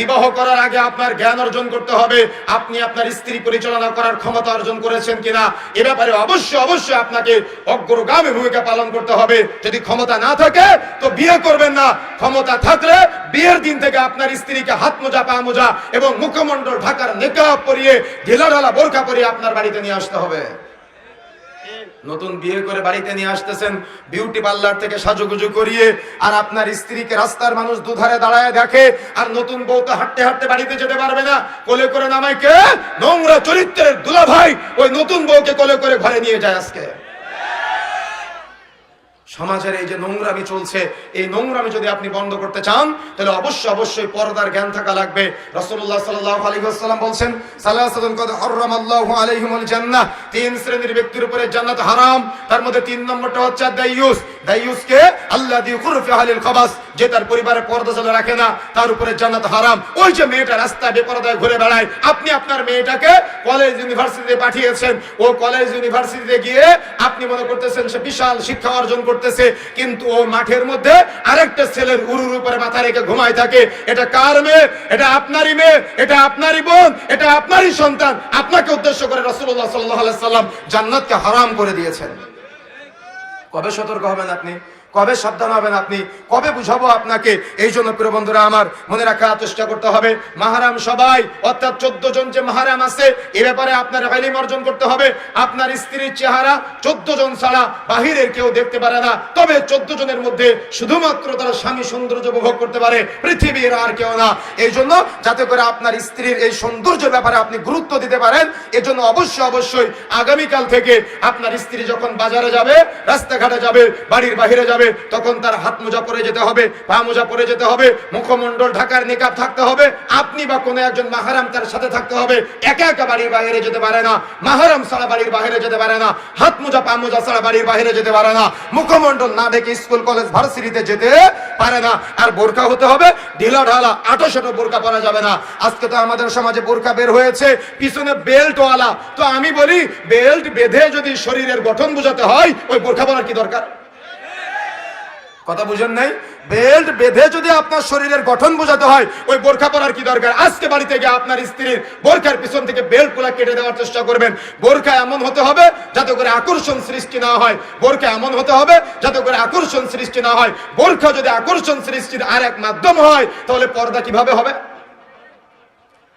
বিবাহ করার আগে আপনার জ্ঞান অর্জন করতে হবে। আপনি আপনার স্ত্রী পরিচালনা করার ক্ষমতা অর্জন করেছেন কিনা, এ ব্যাপারে অবশ্যই অবশ্যই আপনাকে অগ্রগামী ভূমিকা পালন করতে হবে। যদি ক্ষমতা না থাকে, তো বিয়ে করবেন না। ক্ষমতা থাকলে বিয়ের দিন থেকে আপনার স্ত্রীকে হাত মোজা, পা মোজা এবং মুখমণ্ডল ঢাকার নেকাব পরিয়ে ঢিলা ঢালা বোরখা পরিয়ে আপনার বাড়িতে নিয়ে আসতে হবে। নতুন বিয়ে করে বাড়িতে নিয়ে আসতেছেন বিউটি পার্লার থেকে সাজুগুজু করিয়ে, আর আপনার স্ত্রীকে রাস্তার মানুষ দুধারে দাঁড়ায় দেখে, আর নতুন বউ তো হাঁটতে হাঁটতে বাড়িতে যেতে পারবে না। কোলে করে নামাই কে? নোংরা চরিত্রের দুলা ভাই ওই নতুন বউকে কোলে করে ঘরে নিয়ে যায় আজকে। সমাজের এই যে নোংরামি চলছে, এই নোংরামি যদি আপনি বন্ধ করতে চান, তাহলে অবশ্যই অবশ্যই পর্দার জ্ঞান থাকা লাগবে। রাসূলুল্লাহ সাল্লাল্লাহু আলাইহি ওয়াসাল্লাম বলছেন হারামাল্লাহু আলাইহিমুল জান্নাহ। তিন শ্রেণির ব্যক্তির উপরে জান্নাত হারাম। তার মধ্যে তিন নম্বরটা হচ্ছে দাইয়ুস। দাইয়ুস কে আল্লাযী খুরফি আহলিল খাবাস, যে তার পরিবারে পর্দা চালু রাখে না, তার উপরে জান্নাত হারাম। ওই যে মেয়েটা রাস্তায় বেপরদায় ঘুরে বেড়ায়, আপনি আপনার মেয়েটাকে কলেজ ইউনিভার্সিটিতে পাঠিয়েছেন। ও কলেজ ইউনিভার্সিটিতে গিয়ে আপনি মনে করতেছেন সে বিশাল শিক্ষা অর্জন করতেছে, কিন্তু ও মাঠের মধ্যে আরেকটা ছেলের উরুর উপরে মাথা রেখে ঘুমায় থাকে। এটা কার মেয়ে? এটা আপনারই মেয়ে? এটা আপনারই বোন? এটা আপনারই সন্তান? আপনাকে উদ্দেশ্য করে রসুল্লাহ আলাইহি সাল্লাম জান্নাতকে হারাম করে দিয়েছেন। কবে সতর্ক হবেন আপনি? কবে সাবধান হবেন আপনি? কবে বুঝাবো আপনাকে? এই জন্য প্রিয় বন্ধুরা আমার মনে রাখার চেষ্টা করতে হবে। মাহারাম সবাই, অর্থাৎ চোদ্দ জন যে মাহারাম আছে, এ ব্যাপারে আপনার আইলিম অর্জন করতে হবে। আপনার স্ত্রীর চেহারা চোদ্দ জন ছাড়া বাহিরের কেউ দেখতে পারে না। তবে চোদ্দ জনের মধ্যে শুধুমাত্র তার স্বামী সৌন্দর্য উপভোগ করতে পারে। পৃথিবীর আর কেউ না। এই জন্য যাতে করে আপনার স্ত্রীর এই সৌন্দর্য ব্যাপারে আপনি গুরুত্ব দিতে পারেন এজন্য অবশ্যই অবশ্যই আগামীকাল থেকে আপনার স্ত্রী যখন বাজারে যাবে, রাস্তাঘাটে যাবে, বাড়ির বাহিরে যাবে তখন তার হাত মোজা পরে যেতে হবে, পা মোজা পরে যেতে হবে, মুখমণ্ডল ঢাকার নিকাব থাকতে হবে, আপনি বা কোনো একজন মাহারাম তার সাথে থাকতে হবে, একা একা বাড়ির বাইরে যেতে পারে না, মাহারাম ছাড়া বাড়ির বাইরে যেতে পারে না, হাত মোজা, পা মোজা ছাড়া বাড়ির বাইরে যেতে পারে না, মুখমণ্ডল না দেখে স্কুল, কলেজ, ভার্সিটিতে যেতে পারে না, আর বোরকা হতে হবে, ঢিলা ঢালা আটো সাটো বোরকা পরা যাবে না, আজকে তো আমাদের সমাজে বোরকা বের হয়েছে, পিছনে বেল্ট ওয়ালা তো আমি বলি, বেল্ট বেঁধে যদি শরীরের গঠন বোঝাতে হয়, ওই বোরকা পরার কি দরকার? কথা বুঝেন নাই? বেল্ট বেঁধে যদি আপনার শরীরের গঠন বোঝাতে হয়, ওই বোরখা পরার কি দরকার? আজকে বাড়িতে গিয়ে আপনার স্ত্রীর বোরখার পিছন থেকে বেল্টগুলা কেটে দেওয়ার চেষ্টা করবেন। বোরখা এমন হতে হবে, যাতে করে আকর্ষণ সৃষ্টি না হয়। বোরখা এমন হতে হবে, যাতে করে আকর্ষণ সৃষ্টি না হয়। বোরখা যদি আকর্ষণ সৃষ্টির আর এক মাধ্যম হয়, তাহলে পর্দা কীভাবে হবে?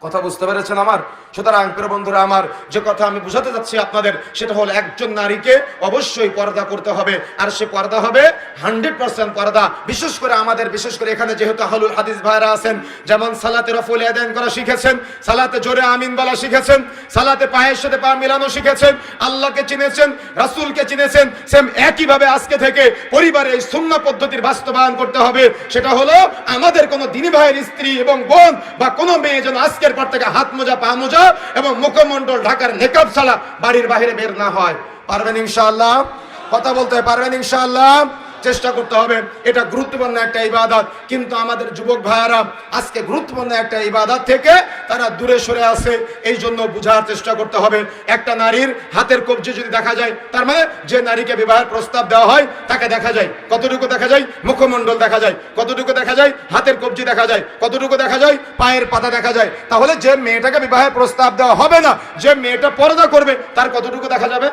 কথা বুঝতে পেরেছেন আমার? সুতরাং, প্রিয় বন্ধুরা, আমার যে কথা আমি বুঝাতে যাচ্ছি আপনাদের, সেটা হলো একজন নারীকে অবশ্যই পর্দা করতে হবে। আর সে পর্দা হবে হান্ড্রেড পার্সেন্ট পর্দা। বিশেষ করে আমাদের, বিশেষ করে এখানে যেহেতু হালুল হাদিস ভাইরা আছেন, যেমন সালাতে রফুল আদান করা শিখেছেন, সালাতে জোরে আমিন বলা শিখেছেন, সালাতে পায়ের সাথে পা মিলানো শিখেছেন, আল্লাহকে চিনেছেন, রাসূলকে চিনেছেন, সেম একইভাবে আজকে থেকে পরিবারে এই সুন্নাহ পদ্ধতির বাস্তবায়ন করতে হবে। সেটা হলো আমাদের কোনো দিনী ভাইয়ের স্ত্রী এবং বোন বা কোনো মেয়ে যেন আজকের পর থেকে হাত মোজা, পা মোজা এবং মুখমণ্ডল ঢাকার নেকাব ছাড়া বাড়ির বাহিরে বের না হয়। পারবেন ইনশাআল্লাহ? কথা বলতে পারবেন ইনশাআল্লাহ? চেষ্টা করতে হবে। এটা গুরুত্বপূর্ণ একটা ইবাদত। কিন্তু আমাদের যুবক ভাইয়ারা, আজকে গুরুত্বপূর্ণ একটা ইবাদত থেকে তারা দূরে সরে আসে এই জন্য বোঝার চেষ্টা করতে হবে। একটা নারীর হাতের কবজি যদি দেখা যায়, তার মানে যে নারীকে বিবাহের প্রস্তাব দেওয়া হয়, তাকে দেখা যায়। কতটুকু দেখা যায়? মুখমণ্ডল দেখা যায়। কতটুকু দেখা যায়? হাতের কবজি দেখা যায়। কতটুকু দেখা যায়? পায়ের পাতা দেখা যায়। তাহলে যে মেয়েটাকে বিবাহের প্রস্তাব দেওয়া হবে না, যে মেয়েটা পর্দা করবে, তার কতটুকু দেখা যাবে?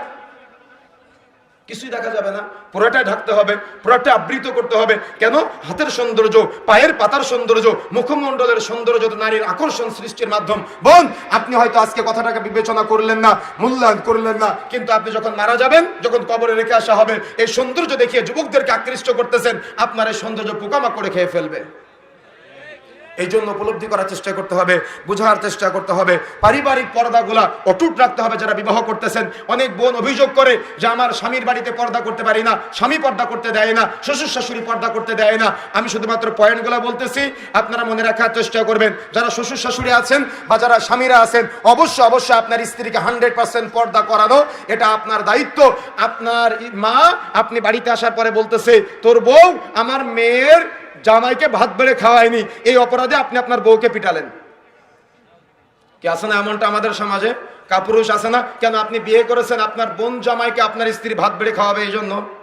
কিছুই দেখা যাবে না। পুরোটাই ঢাকতে হবে পুরোটা আবৃত করতে হবে। কেন? হাতের সৌন্দর্য, পায়ের পাতার সৌন্দর্য, মুখমণ্ডলের সৌন্দর্য নারীর আকর্ষণ সৃষ্টির মাধ্যম। বোন, আপনি হয়তো আজকে কথাটাকে বিবেচনা করলেন না, মূল্যায়ন করলেন না, কিন্তু আপনি যখন মারা যাবেন, যখন কবরে রেখে আসা হবে, এই সৌন্দর্য দেখিয়ে যুবকদেরকে আকৃষ্ট করতেছেন, আপনার এই সৌন্দর্য পোকামাকড়ে খেয়ে ফেলবে। এই জন্য উপলব্ধি করার চেষ্টা করতে হবে, বোঝার চেষ্টা করতে হবে। পারিবারিক পর্দাগুলা অটুট রাখতে হবে যারা বিবাহ করতেছেন। অনেক বোন অভিযোগ করে যে আমার স্বামীর বাড়িতে পর্দা করতে পারি না, স্বামী পর্দা করতে দেয় না, শ্বশুর শাশুড়ি পর্দা করতে দেয় না। আমি শুধুমাত্র পয়েন্টগুলো বলতেছি, আপনারা মনে রাখার চেষ্টা করবেন, যারা শ্বশুর শাশুড়ি আছেন বা যারা স্বামীরা আছেন, অবশ্যই অবশ্যই আপনার স্ত্রীকে হান্ড্রেড পার্সেন্ট পর্দা করানো, এটা আপনার দায়িত্ব। আপনার মা, আপনি বাড়িতে আসার পরে বলতেছে, তোর বউ আমার মেয়ের জামাইকে ভাত বেড়ে খাওয়ায়নি। এই অপরাধে আপনি আপনার বউকে পিটালেন। কি আছে না এমনটা আমাদের সমাজে? কাপুরুষ আছে না? কেন আপনি বিয়ে করেছেন? আপনার বোন জামাইকে আপনার স্ত্রী ভাত বেড়ে খাওয়াবে এই জন্য?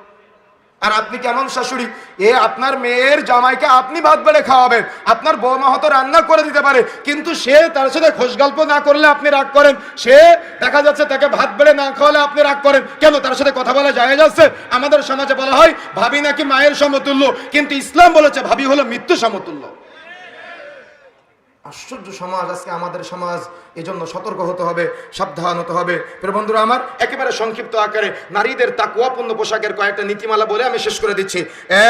আর আপনি কেমন শাশুড়ি? এ আপনার মেয়ের জামাইকে আপনি ভাত বেড়ে খাওয়াবেন। আপনার বৌমা হয়তো রান্না করে দিতে পারে, কিন্তু সে তার সাথে খোঁজ গল্প না করলে আপনি রাগ করেন। সে দেখা যাচ্ছে তাকে ভাত বেড়ে না খাওয়ালে আপনি রাগ করেন। কেন? তার সাথে কথা বলা যায় যাচ্ছে আমাদের সমাজে বলা হয়, ভাবি নাকি মায়ের সমতুল্য? কিন্তু ইসলাম বলেছে, ভাবি হলো মৃত্যু সমতুল্য। আশ্চর্য সমাজ আজকে আমাদের সমাজ। এজন্য সতর্ক হতে হবে, সাবধান হতে হবে। প্রিয় বন্ধুরা আমার, একেবারে সংক্ষিপ্ত আকারে নারীদের তাকুয়াপূর্ণ পোশাকের কয়েকটা নীতিমালা বলে আমি শেষ করে দিচ্ছি।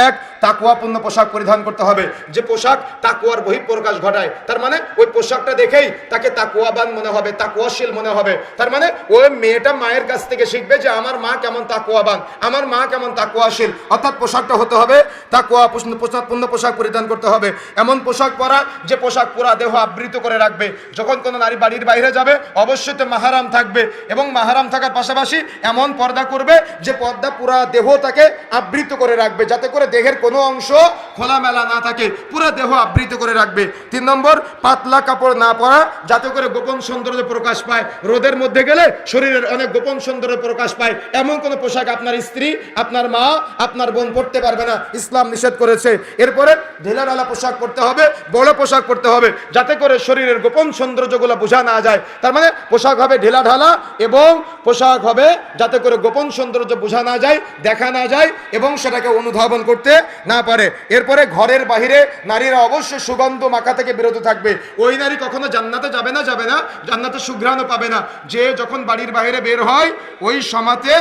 এক তাকুয়াপূর্ণ পোশাক পরিধান করতে হবে। যে পোশাক তাকুয়ার বহিঃপ্রকাশ ঘটায়, তার মানে ওই পোশাকটা দেখেই তাকে তাকুয়াবান মনে হবে তাকুয়াশীল মনে হবে। তার মানে ওই মেয়েটা মায়ের কাছ থেকে শিখবে যে আমার মা কেমন তাকুয়াবান আমার মা কেমন তাকুয়াশীল অর্থাৎ পোশাকটা হতে হবে তাকুয়া পোশাকপূর্ণ পোশাক পরিধান করতে হবে। এমন পোশাক পরা, যে পোশাক পুরা দেহ আবৃত করে রাখবে। যখন কোনো নারী বাড়ির বাইরে যাবে, অবশ্যই তো মাহারাম থাকবে এবং মাহারাম থাকার পাশাপাশি এমন পর্দা করবে যে পর্দা পুরা দেহ তাকে আবৃত করে রাখবে, যাতে করে দেহের কোনো অংশ খোলামেলা না থাকে, পুরো দেহ আবৃত করে রাখবে। তিন নম্বর, পাতলা কাপড় না পরা, যাতে করে গোপন সৌন্দর্য প্রকাশ পায়। রোদের মধ্যে গেলে শরীরের অনেক গোপন সৌন্দর্য প্রকাশ পায়। এমন কোনো পোশাক আপনার স্ত্রী, আপনার মা, আপনার বোন পড়তে পারবে না। ইসলাম নিষেধ করেছে। এরপরে ঢেলাঢালা পোশাক পরতে হবে, বড় পোশাক পরতে হবে, যাতে করে শরীরের গোপন সৌন্দর্যগুলো বোঝা না যায়। তার মানে পোশাক হবে ঢেলা ঢালা এবং পোশাক হবে যাতে করে গোপন সৌন্দর্য বোঝা না যায়, দেখা না যায় এবং সেটাকে অনুধাবন করতে না পারে। এরপরে ঘরের বাহিরে নারীরা অবশ্যই সুগন্ধ মাখা থেকে বিরত থাকবে। ওই নারী কখনো জান্নাতে যাবে না যাবে না, জান্নাতে সুঘ্রাণও পাবে না। যে যখন বাড়ির বাইরে বের হয়, ওই সমাতে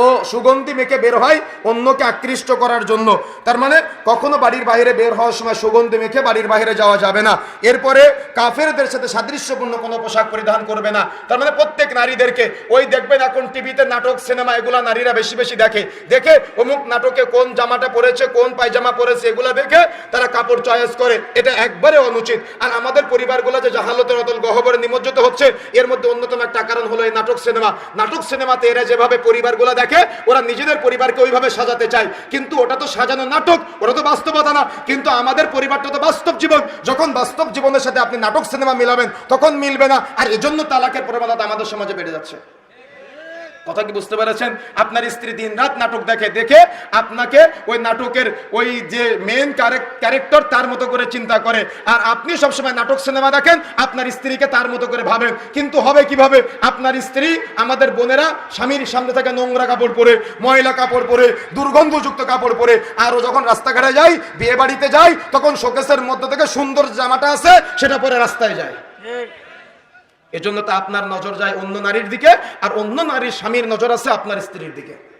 ও সুগন্ধি মেখে বের হয় অন্যকে আকৃষ্ট করার জন্য। তার মানে কখনো বাড়ির বাইরে বের হওয়ার সময় সুগন্ধি মেখে বাড়ির বাইরে যাওয়া যাবে না। এরপরে কাফেরদের সাথে সাদৃশ্যপূর্ণ কোনো পোশাক পরিধান করবে না। তার মানে প্রত্যেক নারীদেরকে ওই দেখবেন এখন টিভিতে নাটক, সিনেমা, এগুলা নারীরা বেশি বেশি দেখে। দেখে অমুক নাটকে কোন জামাটা পরেছে, কোন পায়জামা পরেছে, এগুলা দেখে তারা কাপড় চয়েস করে। এটা একবারে অনুচিত। আর আমাদের পরিবারগুলো যে জাহালতের অতল গহবরে নিমজ্জিত হচ্ছে, এর মধ্যে অন্যতম একটা কারণ হলো এই নাটক সিনেমা। নাটক সিনেমাতে এরা যেভাবে পরিবারগুলো দেখে, ওরা নিজেদের পরিবারকে ওইভাবে সাজাতে চায়। কিন্তু ওটা তো সাজানো নাটক, ওটা তো বাস্তবতা না, কিন্তু আমাদের পরিবারটা তো বাস্তব জীবন। যখন বাস্তব জীবনের সাথে আপনি নাটক, সিনেমা মিলাবেন, তখন মিলবে না। আর এজন্য তালাকের প্রবণতা আমাদের সমাজে বেড়ে যাচ্ছে। কথা কি বুঝতে পেরেছেন? আপনার স্ত্রী দিন রাত নাটক দেখে দেখে আপনাকে ওই নাটকের ওই যে মেন ক্যারেক্টার তার মতো করে চিন্তা করে। আর আপনি সবসময় নাটক সিনেমা দেখেন, আপনার স্ত্রীকে তার মতো করে ভাবেন। কিন্তু হবে কীভাবে? আপনার স্ত্রী আমাদের বোনেরা স্বামীর সামনে থেকে নোংরা কাপড় পরে, ময়লা কাপড় পরে, দুর্গন্ধযুক্ত কাপড় পরে। আরও যখন রাস্তাঘাটে যাই বিয়ে বাড়িতে যাই তখন শোকেসের মধ্যে থেকে সুন্দর জামাটা আছে, সেটা পরে রাস্তায় যায়। এজন্য তো আপনার নজর যায় অন্য নারীর দিকে, আর অন্য নারীর স্বামীর নজর আছে আপনার স্ত্রীর দিকে।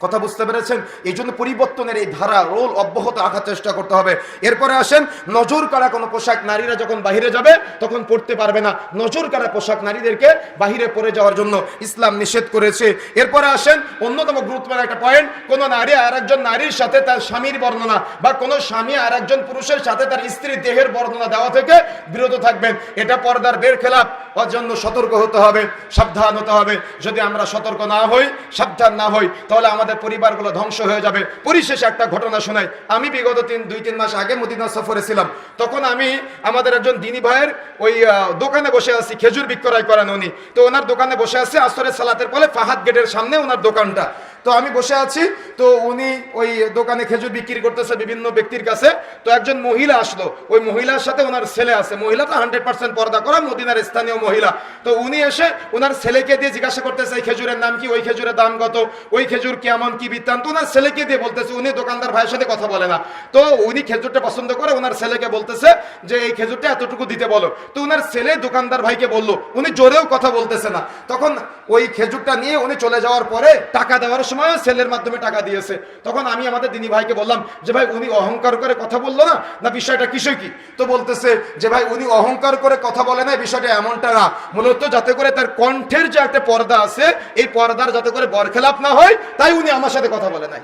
কথা বুঝতে পেরেছেন? এই জন্য পরিবর্তনের এই ধারা, রোল অব্যাহত রাখার চেষ্টা করতে হবে। এরপরে আসেন, নজর কাড়া কোনো পোশাক নারীরা যখন বাহিরে যাবে, তখন পড়তে পারবে না। নজর কাড়া পোশাক নারীদেরকে বাহিরে পরে যাওয়ার জন্য ইসলাম নিষেধ করেছে। এরপরে আসেন, অন্যতম গুরুত্বপূর্ণ একটা পয়েন্ট কোন নারী আর একজন নারীর সাথে তার স্বামীর বর্ণনা বা কোন স্বামী আর একজন পুরুষের সাথে তার স্ত্রীর দেহের বর্ণনা দেওয়া থেকে বিরত থাকবেন। এটা পর্দার বের খেলাপ। ওর জন্য সতর্ক হতে হবে, সাবধান হতে হবে। যদি আমরা সতর্ক না হই, সাবধান না হই, তাহলে আমাদের পরিবারগুলো ধ্বংস হয়ে যাবে। পরিশেষে একটা ঘটনা শোনাই। আমি বিগত তিন, দুই, তিন মাস আগে মদিনা সফরে ছিলাম। তখন আমি আমাদের একজন দিনী ভাইয়ের ওই দোকানে বসে আছি, খেজুর বিক্রয় করেন উনি। তো ওনার দোকানে বসে আছে, আসরের সালাতের পরে ফাহাদ গেটের সামনে ওনার দোকানটা। তো আমি বসে আছি, তো উনি ওই দোকানে খেজুর বিক্রি করতেছে বিভিন্ন ব্যক্তির কাছে। তো একজন মহিলা আসলো। ওই মহিলার সাথে ওনার ছেলে আছে। মহিলাটা হান্ড্রেড পার্সেন্ট পর্দা করা মদিনার স্থানীয় মহিলা। তো উনি এসে ওনার ছেলেকে দিয়ে জিজ্ঞাসা করতেছে, এই খেজুরের নাম কি? ওই খেজুরের দাম কত? ওই খেজুর কেমন? কি বৃত্তান্ত ওনার ছেলেকে দিয়ে বলতেছে, উনি দোকানদার ভাইয়ের সাথে কথা বলে না। তো উনি খেজুরটা পছন্দ করে ওনার ছেলেকে বলতেছে যে, এই খেজুরটা এতটুকু দিতে বলো। তো ওনার ছেলে দোকানদার ভাইকে বলল, উনি জোরেও কথা বলতেছে না। তখন ওই খেজুরটা নিয়ে উনি চলে যাওয়ার পরে টাকা দেওয়ার সময় ছেলের মাধ্যমে টাকা দিয়েছে। তখন আমি আমাদের দিনী ভাইকে বললাম, যে ভাই, উনি অহংকার করে কথা বলল না? না, বিষয়টা কিসে কি? তো বলতেছে, যে ভাই, উনি অহংকার করে কথা বলে না বিষয়টা এমনটা না মূলত যাতে করে তার কণ্ঠের যে একটা পর্দা আছে এই পর্দার যাতে করে বরখেলাপ না হয় তাই উনি আমার সাথে কথা বলে নাই।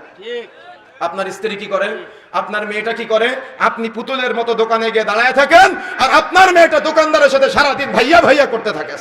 আপনার স্ত্রী কি করে? আপনার মেয়েটা কি করে? আপনি পুতুলের মতো দোকানে গিয়ে দাঁড়ায় থাকেন আর আপনার মেয়েটা দোকানদারের সাথে সারাদিন ভাইয়া ভাইয়া করতে থাকে।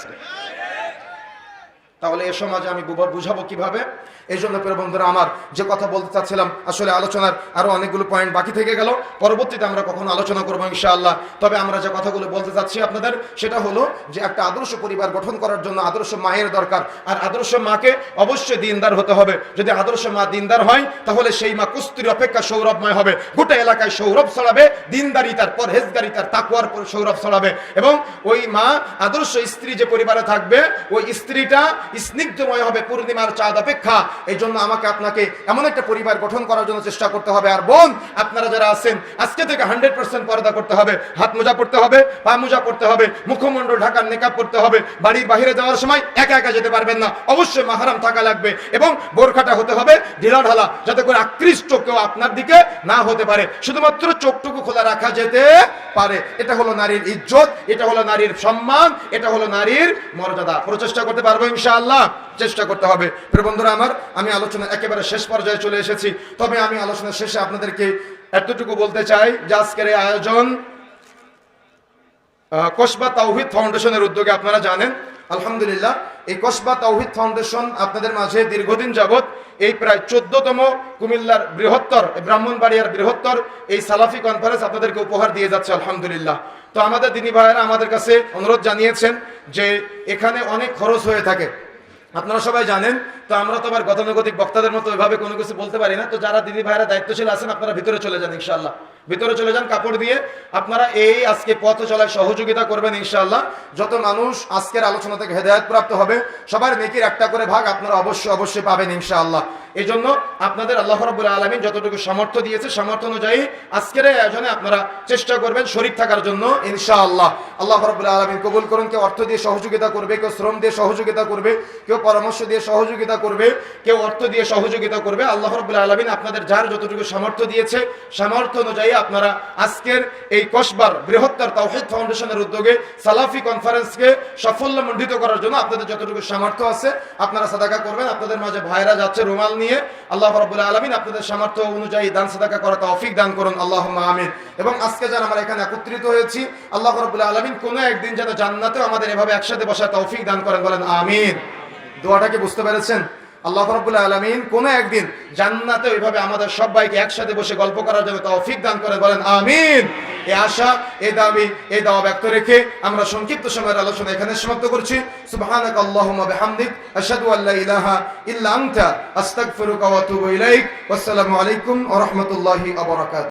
তাহলে এ সমাজে আমি বুঝা- বুঝাবো কীভাবে? এই জন্য প্রিয় বন্ধুরা, আমার যে কথা বলতে চাচ্ছিলাম, আসলে আলোচনার আরও অনেকগুলো পয়েন্ট বাকি থেকে গেল। পরবর্তীতে আমরা কখনো আলোচনা করব ইনশাআল্লাহ। তবে আমরা যে কথাগুলো বলতে চাচ্ছি আপনাদের, সেটা হলো যে একটা আদর্শ পরিবার গঠন করার জন্য আদর্শ মায়ের দরকার। আর আদর্শ মাকে অবশ্যই দিনদার হতে হবে। যদি আদর্শ মা দিনদার হয়, তাহলে সেই মা কুস্তির অপেক্ষা সৌরভময় হবে। গোটা এলাকায় সৌরভ ছড়াবে, দিনদারি তার দিনদারিতার পরহেজগারিতার তাকুয়ার সৌরভ ছড়াবে। এবং ওই মা আদর্শ স্ত্রী যে পরিবারে থাকবে, ওই স্ত্রীটা স্নিগ্ধময় হবে পূর্ণিমার চাঁদ অপেক্ষা। এই জন্য আমাকে আপনাকে এমন একটা পরিবার গঠন করার জন্য চেষ্টা করতে হবে। আর বোন, আপনারা যারা আছেন, আজকে থেকে হান্ড্রেড পার্সেন্ট পর্দা করতে হবে। হাত মোজা পড়তে হবে, পা মোজা পড়তে হবে, মুখমণ্ডল ঢাকার নেকাব পড়তে হবে। বাড়ির বাইরে যাওয়ার সময় একা একা যেতে পারবেন না। অবশ্যই মাহারাম থাকা লাগবে এবং বোরখাটা হতে হবে ঢিলা ঢালা যাতে করে আকৃষ্ট কেউ আপনার দিকে না হতে পারে। শুধুমাত্র চোখটুকু খোলা রাখা যেতে পারে। এটা হলো নারীর ইজ্জত, এটা হলো নারীর সম্মান, এটা হলো নারীর মর্যাদা। প্রচেষ্টা করতে পারব ইনশাআল্লাহ চেষ্টা করতে হবে। প্রিয় বন্ধুরা, আমার, আমি আলোচনা একেবারে শেষ পর্যায়ে চলে এসেছি। তবে আমি আলোচনার শেষে আপনাদেরকে এতটুকু বলতে চাই যে আজকের এই আয়োজন কসবা তাওহিদ ফাউন্ডেশনের উদ্যোগে আপনারা জানেন, আলহামদুলিল্লাহ, এই কসবা তাওহিদ ফাউন্ডেশন আপনাদের মাঝে দীর্ঘদিন যাবত এই প্রায় চোদ্দতম কুমিল্লার বৃহত্তর ব্রাহ্মণবাড়িয়ার বৃহত্তর এই সালাফি কনফারেন্স আপনাদেরকে উপহার দিয়ে যাচ্ছে, আলহামদুলিল্লাহ। তো আমাদের দিনী ভাইয়েরা আমাদের কাছে অনুরোধ জানিয়েছেন যে এখানে অনেক খরচ হয়ে থাকে। আপনারা সবাই জানেন, তো আমরা তো আবার গতানুগতিক বক্তাদের মতো ওইভাবে কোনো কিছু বলতে পারি না। তো যারা দিদি ভাইরা দায়িত্বশীল আছেন, আপনারা ভিতরে চলে যান, ইনশাআল্লাহ। ভিতরে চলে যান, কাপড় দিয়ে। আপনারা এই আজকে পথ চলায় সহযোগিতা করবেন ইনশাআল্লাহ। যত মানুষ আজকের আলোচনা থেকে হেদায়ত প্রাপ্ত হবে, সবার নেকির একটা করে ভাগ আপনারা অবশ্যই অবশ্যই পাবেন ইনশাআল্লাহ। এই জন্য আপনাদের আল্লাহ রবুল আলমিন যতটুকু সামর্থ্য দিয়েছে, সামর্থ্য অনুযায়ী আজকের এই আয়োজনে আপনারা চেষ্টা করবেন শরীর থাকার জন্য ইনশাআল্লাহ। আল্লাহ রবুল আলমিন কবুল করুন, কেউ অর্থ দিয়ে সহযোগিতা করবে, কেউ শ্রম দিয়ে সহযোগিতা করবে, কেউ পরামর্শ দিয়ে সহযোগিতা করবে, কেউ অর্থ দিয়ে সহযোগিতা করবে। আল্লাহ রবুল আলমিন আপনাদের যার যতটুকু সামর্থ্য দিয়েছে, সামর্থ্য অনুযায়ী আপনারা আজকের এই কসবার বৃহত্তর তাওহিদ ফাউন্ডেশনের উদ্যোগে সালাফি কনফারেন্সকে সাফল্যমণ্ডিত করার জন্য আপনাদের যতটুকু সামর্থ্য আছে, আপনারা সাদাকা করবেন। আপনাদের মাঝে ভাইরা যাচ্ছে রুমাল নিয়ে। আল্লাহ রবুল্লাহ আলমিন আপনাদের সামর্থ্য অনুযায়ী দান সাদাকা করা তৌফিক দান করুন। আল্লাহ আমিন। এবং আজকে যারা আমরা এখানে একত্রিত হয়েছি, আল্লাহ রবুল্লাহ আলমিন কোনো একদিন যেন জান্নাতেও আমাদের এভাবে একসাথে বসার তৌফিক দান করেন বলেন, আমিন। দোয়াটাকে বুঝতে পেরেছেন? আল্লাহ রবুল্লাহ আলমিন কোনো একদিন জান্নাতে ওইভাবে আমাদের সবাইকে একসাথে বসে গল্প করার জন্য তৌফিক দান করে বলেন, আমিন। এ আশা, এ দাবি, এ দাওয়া ব্যক্ত রেখে আমরা সংক্ষিপ্ত সময়ের আলোচনা এখানে সমাপ্ত করছি। সুবহানাক আল্লাহুম্মা বিহামদিক, আশহাদু আল্লা ইলাহা ইল্লা আনতা, আস্তাগফিরুকা ওয়া আতুবু ইলাইক। ওয়াসসালামু আলাইকুম ওয়া রাহমাতুল্লাহি ওয়া বারাকাতুহু।